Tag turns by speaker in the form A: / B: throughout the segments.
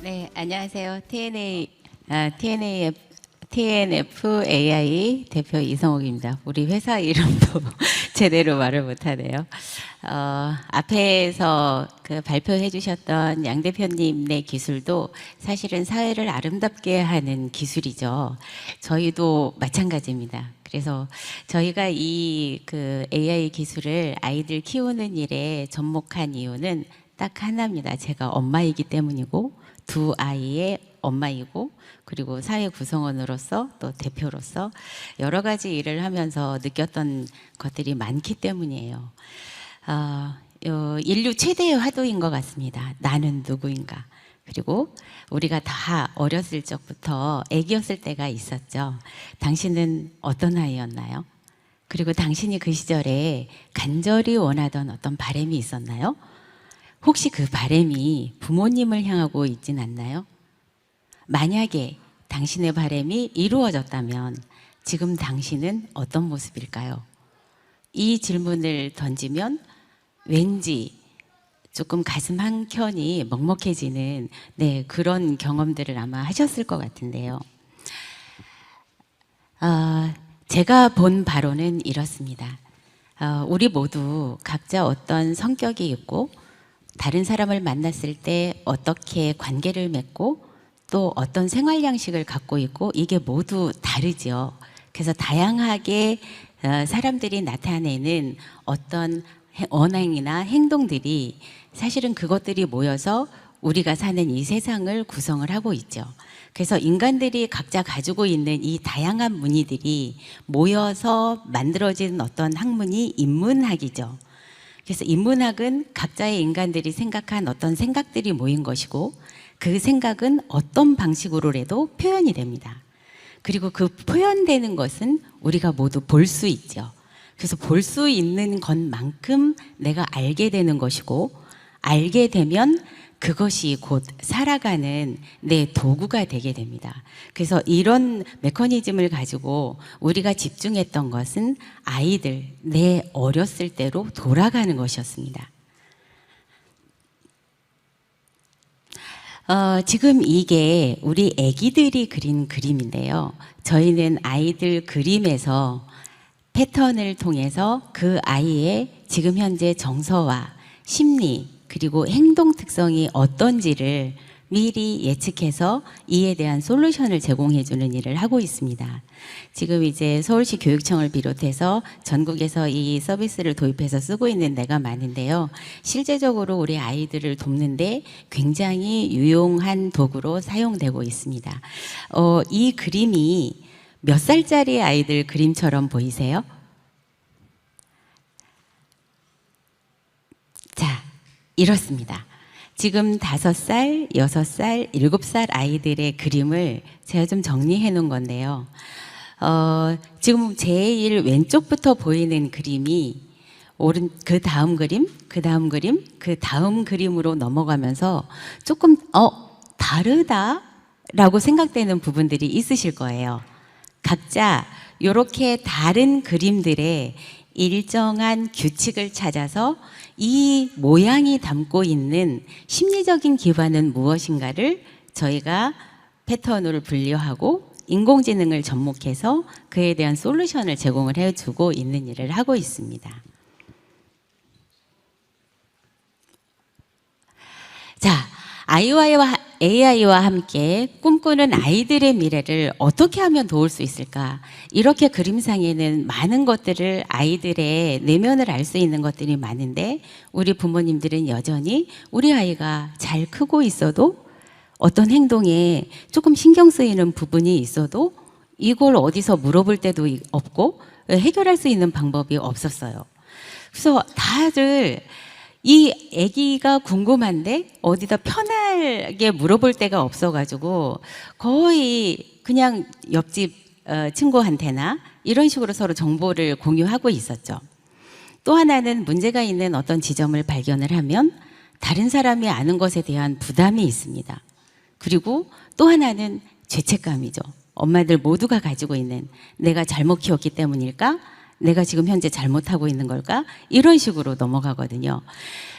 A: 네, 안녕하세요. TNA, 아, TNAF, TNF AI 대표 이성옥입니다. 우리 회사 이름도 제대로 말을 못하네요. 어, 앞에서 그 발표해 주셨던 양 대표님의 기술도 사실은 사회를 아름답게 하는 기술이죠. 저희도 마찬가지입니다. 그래서 저희가 이 그 AI 기술을 아이들 키우는 일에 접목한 이유는 딱 하나입니다. 제가 엄마이기 때문이고 두 아이의 엄마이고 그리고 사회 구성원으로서 또 대표로서 여러 가지 일을 하면서 느꼈던 것들이 많기 때문이에요. 어, 어, 인류 최대의 화두인 것 같습니다. 나는 누구인가. 그리고 우리가 다 어렸을 적부터 아기였을 때가 있었죠. 당신은 어떤 아이였나요? 그리고 당신이 그 시절에 간절히 원하던 어떤 바람이 있었나요? 혹시 그 바람이 부모님을 향하고 있진 않나요? 만약에 당신의 바람이 이루어졌다면 지금 당신은 어떤 모습일까요? 이 질문을 던지면 왠지 조금 가슴 한 켠이 먹먹해지는 네, 그런 경험들을 아마 하셨을 것 같은데요. 아, 제가 본 바로는 이렇습니다. 어, 우리 모두 각자 어떤 성격이 있고 다른 사람을 만났을 때 어떻게 관계를 맺고 또 어떤 생활 양식을 갖고 있고 이게 모두 다르죠. 그래서 다양하게 어, 사람들이 나타내는 어떤 해- 언행이나 행동들이 사실은 그것들이 모여서 우리가 사는 이 세상을 구성을 하고 있죠. 그래서 인간들이 각자 가지고 있는 이 다양한 무늬들이 모여서 만들어진 어떤 학문이 인문학이죠. 그래서 인문학은 각자의 인간들이 생각한 어떤 생각들이 모인 것이고 그 생각은 어떤 방식으로라도 표현이 됩니다. 그리고 그 표현되는 것은 우리가 모두 볼 수 있죠. 그래서 볼 수 있는 것만큼 내가 알게 되는 것이고 알게 되면 그것이 곧 살아가는 내 도구가 되게 됩니다. 그래서 이런 메커니즘을 가지고 우리가 집중했던 것은 아이들, 내 어렸을 때로 돌아가는 것이었습니다. 어, 지금 이게 우리 아기들이 그린 그림인데요. 저희는 아이들 그림에서 패턴을 통해서 그 아이의 지금 현재 정서와 심리 그리고 행동 특성이 어떤지를 미리 예측해서 이에 대한 솔루션을 제공해 주는 일을 하고 있습니다. 지금 이제 서울시 교육청을 비롯해서 전국에서 이 서비스를 도입해서 쓰고 있는 데가 많은데요. 실제적으로 우리 아이들을 돕는데 굉장히 유용한 도구로 사용되고 있습니다. 어, 이 그림이 몇 살짜리 아이들 그림처럼 보이세요? 자, 이렇습니다. 지금 다섯 살, 여섯 살, 일곱 살 아이들의 그림을 제가 좀 정리해 놓은 건데요. 어, 지금 제일 왼쪽부터 보이는 그림이 오른 그 다음 그림, 그 다음 그림, 그 다음 그림으로 넘어가면서 조금 어 다르다라고 생각되는 부분들이 있으실 거예요. 각자 이렇게 다른 그림들의 일정한 규칙을 찾아서 이 모양이 담고 있는 심리적인 기반은 무엇인가를 저희가 패턴으로 분류하고 인공지능을 접목해서 그에 대한 솔루션을 제공을 해주고 있는 일을 하고 있습니다. 자, 아이와이와 AI와 함께 꿈꾸는 아이들의 미래를 어떻게 하면 도울 수 있을까? 이렇게 그림상에는 많은 것들을 아이들의 내면을 알 수 있는 것들이 많은데 우리 부모님들은 여전히 우리 아이가 잘 크고 있어도 어떤 행동에 조금 신경 쓰이는 부분이 있어도 이걸 어디서 물어볼 때도 없고 해결할 수 있는 방법이 없었어요. 그래서 다들 이 아기가 궁금한데 어디다 편하게 물어볼 데가 없어가지고 거의 그냥 옆집 어, 친구한테나 이런 식으로 서로 정보를 공유하고 있었죠. 또 하나는 문제가 있는 어떤 지점을 발견을 하면 다른 사람이 아는 것에 대한 부담이 있습니다. 그리고 또 하나는 죄책감이죠. 엄마들 모두가 가지고 있는 내가 잘못 키웠기 때문일까? 내가 지금 현재 잘못하고 있는 걸까? 이런 식으로 넘어가거든요.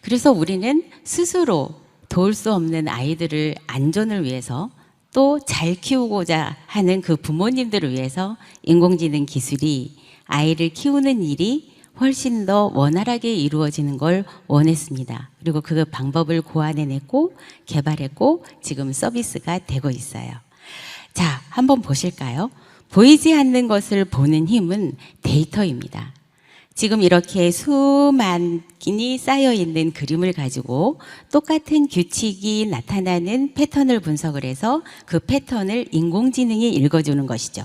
A: 그래서 우리는 스스로 도울 수 없는 아이들을 안전을 위해서 또 잘 키우고자 하는 그 부모님들을 위해서 인공지능 기술이 아이를 키우는 일이 훨씬 더 원활하게 이루어지는 걸 원했습니다. 그리고 그 방법을 고안해냈고 개발했고 지금 서비스가 되고 있어요. 자, 한번 보실까요? 보이지 않는 것을 보는 힘은 데이터입니다. 지금 이렇게 수만이 쌓여 있는 그림을 가지고 똑같은 규칙이 나타나는 패턴을 분석을 해서 그 패턴을 인공지능이 읽어주는 것이죠.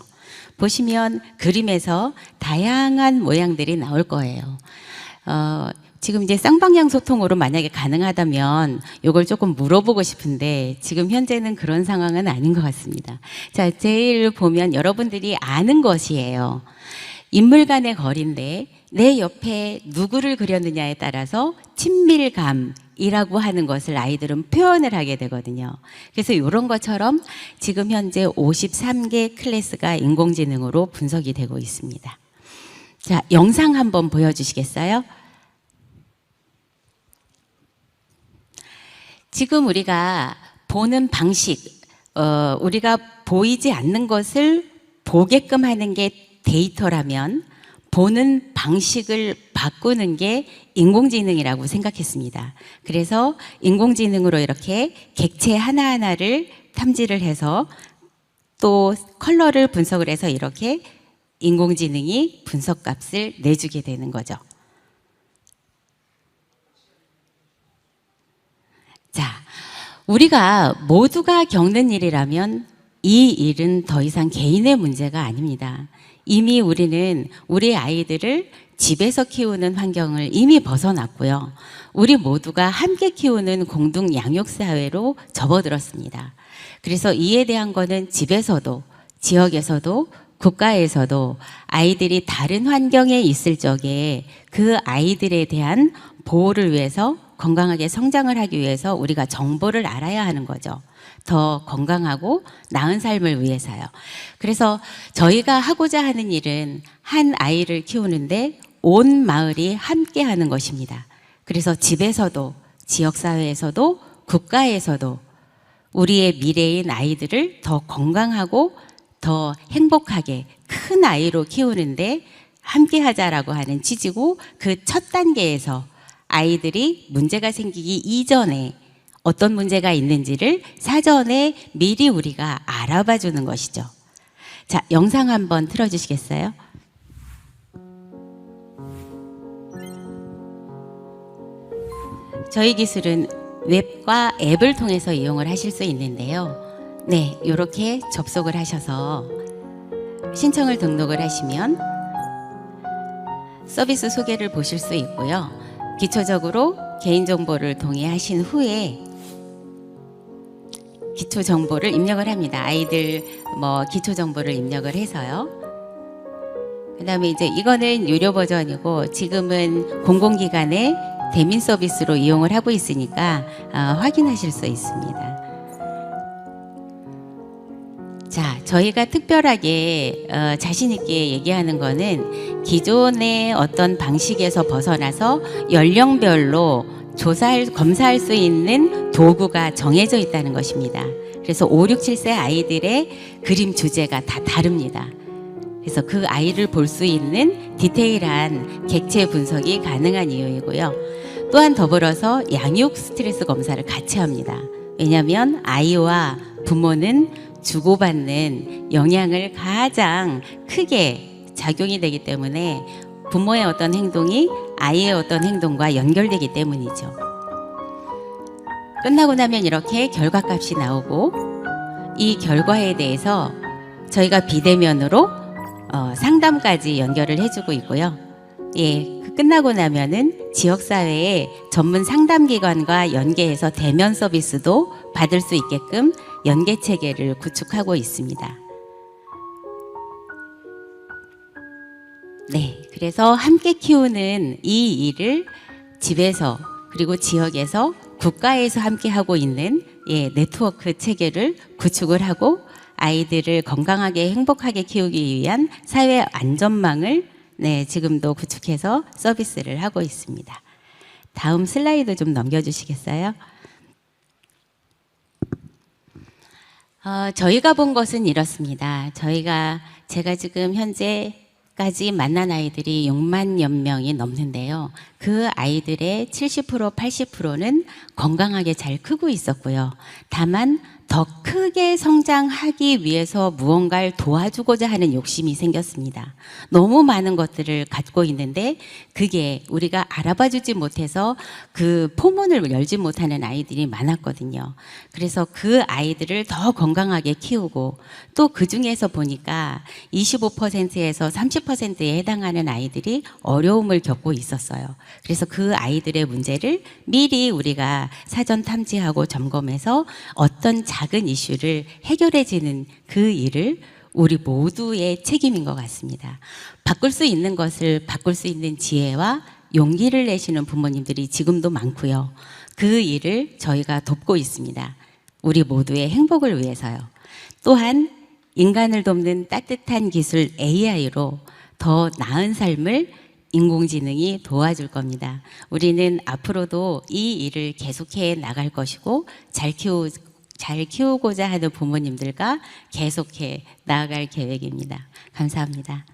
A: 보시면 그림에서 다양한 모양들이 나올 거예요. 어, 지금 이제 쌍방향 소통으로 만약에 가능하다면 이걸 조금 물어보고 싶은데 지금 현재는 그런 상황은 아닌 것 같습니다. 자, 제일 보면 여러분들이 아는 것이에요. 인물 간의 거리인데 내 옆에 누구를 그렸느냐에 따라서 친밀감 이라고 하는 것을 아이들은 표현을 하게 되거든요. 그래서 이런 것처럼 지금 현재 53개 클래스가 인공지능으로 분석이 되고 있습니다. 자, 영상 한번 보여주시겠어요? 지금 우리가 보는 방식, 어, 우리가 보이지 않는 것을 보게끔 하는 게 데이터라면 보는 방식을 바꾸는 게 인공지능이라고 생각했습니다. 그래서 인공지능으로 이렇게 객체 하나하나를 탐지를 해서 또 컬러를 분석을 해서 이렇게 인공지능이 분석값을 내주게 되는 거죠. 자, 우리가 모두가 겪는 일이라면 이 일은 더 이상 개인의 문제가 아닙니다. 이미 우리는 우리 아이들을 집에서 키우는 환경을 이미 벗어났고요. 우리 모두가 함께 키우는 공동 양육 사회로 접어들었습니다. 그래서 이에 대한 거는 집에서도 지역에서도 국가에서도 아이들이 다른 환경에 있을 적에 그 아이들에 대한 보호를 위해서 건강하게 성장을 하기 위해서 우리가 정보를 알아야 하는 거죠. 더 건강하고 나은 삶을 위해서요. 그래서 저희가 하고자 하는 일은 한 아이를 키우는데 온 마을이 함께 하는 것입니다. 그래서 집에서도 지역사회에서도 국가에서도 우리의 미래인 아이들을 더 건강하고 더 행복하게 큰 아이로 키우는데 함께 하자라고 하는 취지고 그 첫 단계에서 아이들이 문제가 생기기 이전에 어떤 문제가 있는지를 사전에 미리 우리가 알아봐 주는 것이죠. 자, 영상 한번 틀어 주시겠어요? 저희 기술은 웹과 앱을 통해서 이용을 하실 수 있는데요. 네, 이렇게 접속을 하셔서 신청을 등록을 하시면 서비스 소개를 보실 수 있고요. 기초적으로 개인정보를 동의하신 후에 기초 정보를 입력을 합니다. 아이들 뭐 기초 정보를 입력을 해서요. 그다음에 이제 이거는 유료 버전이고 지금은 공공기관의 대민 서비스로 이용을 하고 있으니까 어, 확인하실 수 있습니다. 자, 저희가 특별하게 어, 자신 있게 얘기하는 거는 기존의 어떤 방식에서 벗어나서 연령별로 조사할 검사할 수 있는 도구가 정해져 있다는 것입니다. 그래서 5, 6, 7세 아이들의 그림 주제가 다 다릅니다. 그래서 그 아이를 볼 수 있는 디테일한 객체 분석이 가능한 이유이고요. 또한 더불어서 양육 스트레스 검사를 같이 합니다. 왜냐하면 아이와 부모는 주고받는 영향을 가장 크게 작용이 되기 때문에 부모의 어떤 행동이 아이의 어떤 행동과 연결되기 때문이죠. 끝나고 나면 이렇게 결과값이 나오고 이 결과에 대해서 저희가 비대면으로 어, 상담까지 연결을 해주고 있고요. 예, 그 끝나고 나면은 지역사회의 전문 상담기관과 연계해서 대면 서비스도 받을 수 있게끔 연계 체계를 구축하고 있습니다. 네, 그래서 함께 키우는 이 일을 집에서 그리고 지역에서 국가에서 함께 하고 있는 예, 네트워크 체계를 구축을 하고 아이들을 건강하게 행복하게 키우기 위한 사회 안전망을 네, 지금도 구축해서 서비스를 하고 있습니다. 다음 슬라이드 좀 넘겨주시겠어요? 어, 저희가 본 것은 이렇습니다. 저희가 제가 지금 현재까지 만난 아이들이 6만여 명이 넘는데요. 그 아이들의 70% 80%는 건강하게 잘 크고 있었고요. 다만 더 크게 성장하기 위해서 무언가를 도와주고자 하는 욕심이 생겼습니다. 너무 많은 것들을 갖고 있는데 그게 우리가 알아봐 주지 못해서 그 포문을 열지 못하는 아이들이 많았거든요. 그래서 그 아이들을 더 건강하게 키우고 또 그 중에서 보니까 25%에서 30%에 해당하는 아이들이 어려움을 겪고 있었어요. 그래서 그 아이들의 문제를 미리 우리가 사전 탐지하고 점검해서 어떤 작은 이슈를 해결해지는 그 일을 우리 모두의 책임인 것 같습니다. 바꿀 수 있는 것을 바꿀 수 있는 지혜와 용기를 내시는 부모님들이 지금도 많고요. 그 일을 저희가 돕고 있습니다. 우리 모두의 행복을 위해서요. 또한 인간을 돕는 따뜻한 기술 AI로 더 나은 삶을 인공지능이 도와줄 겁니다. 우리는 앞으로도 이 일을 계속해 나갈 것이고 잘 키우 잘 키우고자 하는 부모님들과 계속해 나아갈 계획입니다. 감사합니다.